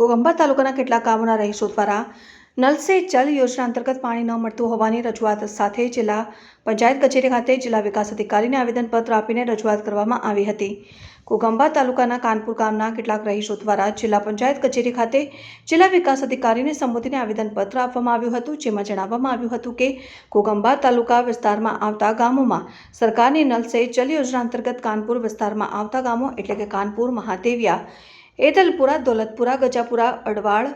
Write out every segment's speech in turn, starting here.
ઘોગંબા તાલુકાના કેટલાક ગામોના રહીશો દ્વારા નલ સે જલ યોજના અંતર્ગત પાણી ન મળતું હોવાની રજૂઆત સાથે જિલ્લા પંચાયત કચેરી ખાતે જિલ્લા વિકાસ અધિકારીને આવેદનપત્ર આપીને રજૂઆત કરવામાં આવી હતી. કોગંબા તાલુકાના કાનપુર ગામના કેટલાક રહીશો દ્વારા જિલ્લા પંચાયત કચેરી ખાતે જિલ્લા વિકાસ અધિકારીને સંબોધીને આવેદનપત્ર આપવામાં આવ્યું હતું, જેમાં જણાવવામાં આવ્યું હતું કે કોગંબા તાલુકા વિસ્તારમાં આવતા ગામોમાં સરકારની નલ સે જલ યોજના અંતર્ગત કાનપુર વિસ્તારમાં આવતા ગામો એટલે કે કાનપુર, મહાદેવિયા એદલપુરા દોલતપુરા ગજાપુરા અડવાળ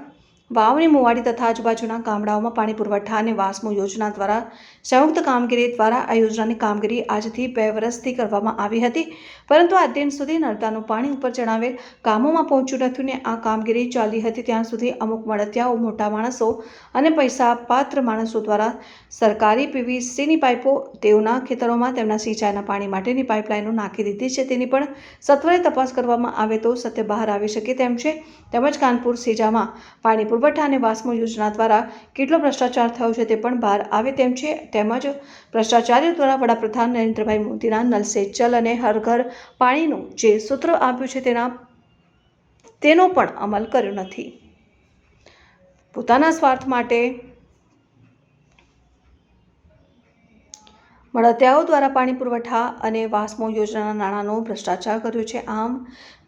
વાવની મુવાડી તથા આજુબાજુના ગામડાઓમાં પાણી પુરવઠા અને વાસ્મો યોજના દ્વારા સંયુક્ત કામગીરી દ્વારા આ યોજનાની કામગીરી આજથી બે વર્ષથી કરવામાં આવી હતી. પરંતુ આ દિન સુધી નર્મદાનું પાણી ઉપર જણાવેલ ગામોમાં પહોંચ્યું નથી ને આ કામગીરી ચાલી હતી. ત્યાં સુધી અમુક મળતિયાઓ, મોટા માણસો અને પૈસા પાત્ર માણસો દ્વારા સરકારી પીવીસીની પાઇપો તેઓના ખેતરોમાં તેમના સિંચાઈના પાણી માટેની પાઇપલાઇનો નાખી દીધી છે. તેની પણ સત્વરે તપાસ કરવામાં આવે તો સત્ય બહાર આવી શકે તેમ છે. તેમજ કાનપુર સેજામાં પાણી પુરવઠા અને વાસ્મો યોજના દ્વારા કેટલો ભ્રષ્ટાચાર થયો છે તે પણ બહાર આવે તેમ છે. તેમજ ભ્રષ્ટાચારીઓ દ્વારા વડાપ્રધાન નરેન્દ્રભાઈ મોદીના નલ જલ અને હર ઘર પાણીનું જે સૂત્ર આપ્યું છે તેના તેનો પણ અમલ કર્યો નથી. પોતાના સ્વાર્થ માટે મળતિયાઓ દ્વારા પાણી પુરવઠા અને વાસ્મો યોજનાના નાણાંનો ભ્રષ્ટાચાર કર્યો છે. આમ,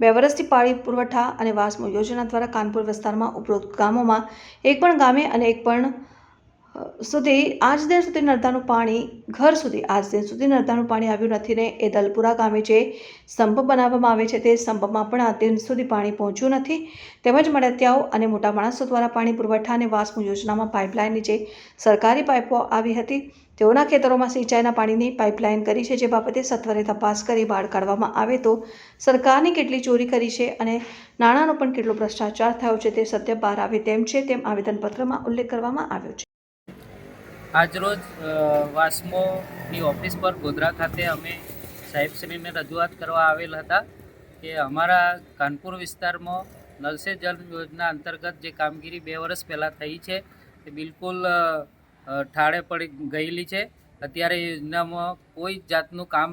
બે વર્ષથી પાણી પુરવઠા અને વાસ્મો યોજના દ્વારા કાનપુર વિસ્તારમાં ઉપરોક્ત ગામોમાં એક પણ ગામે અને એક પણ સુધી આજ દિન સુધી નર્મદાનું પાણી ઘર સુધી, આજ દિન સુધી નર્મદાનું પાણી આવ્યું નથી ને એ દલપુરા ગામે જે સંપ બનાવવામાં આવે છે તે સંપમાં પણ આજ દિન સુધી પાણી પહોંચ્યું નથી. તેમજ મળતિયાઓ અને મોટા માણસો દ્વારા પાણી પુરવઠા અને વાસ્મુ યોજનામાં પાઇપલાઇનની જે સરકારી પાઇપો આવી હતી, તેઓના ખેતરોમાં સિંચાઈના પાણીની પાઇપલાઇન કરી છે, જે બાબતે સત્વરે તપાસ કરી બહાર કાઢવામાં આવે તો સરકારની કેટલી ચોરી કરી છે અને નાણાંનો પણ કેટલો ભ્રષ્ટાચાર થયો છે તે સત્ય બહાર આવે તેમ છે, તેમ આવેદનપત્રમાં ઉલ્લેખ કરવામાં આવ્યો છે. આજરોજ વાસ્મોની ઓફિસ પર ગોધરા ખાતે અમે સાહેબશ્રીને રજૂઆત કરવા આવેલ હતા કે અમારા કાનપુર વિસ્તારમાં નલ સે યોજના અંતર્ગત જે કામગીરી બે વર્ષ પહેલાં થઈ છે તે બિલકુલ ઠાળે પડી ગયેલી છે. અત્યારે યોજનામાં કોઈ જાતનું કામ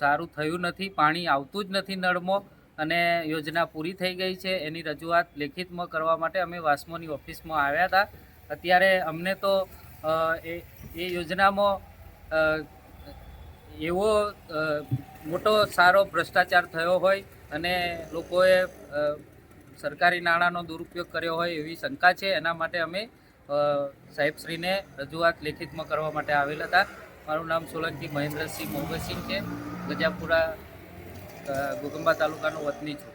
સારું થયું નથી, પાણી આવતું જ નથી નળમાં અને યોજના પૂરી થઈ ગઈ છે. એની રજૂઆત લેખિતમાં કરવા માટે અમે વાસ્મોની ઓફિસમાં આવ્યા હતા. અત્યારે અમને તો એ એ યોજનામાં એવો મોટો સારો ભ્રષ્ટાચાર થયો હોય અને લોકોએ સરકારી નાણાંનો દુરુપયોગ કર્યો હોય એવી શંકા છે, એના માટે અમે સાહેબશ્રીને રજૂઆત લેખિતમાં કરવા માટે આવેલ હતા. મારું નામ સોલંકી મહેન્દ્રસિંહ મોગસિંહ છે. ગજાપુરા ગોગંબા તાલુકાનો વતની છું.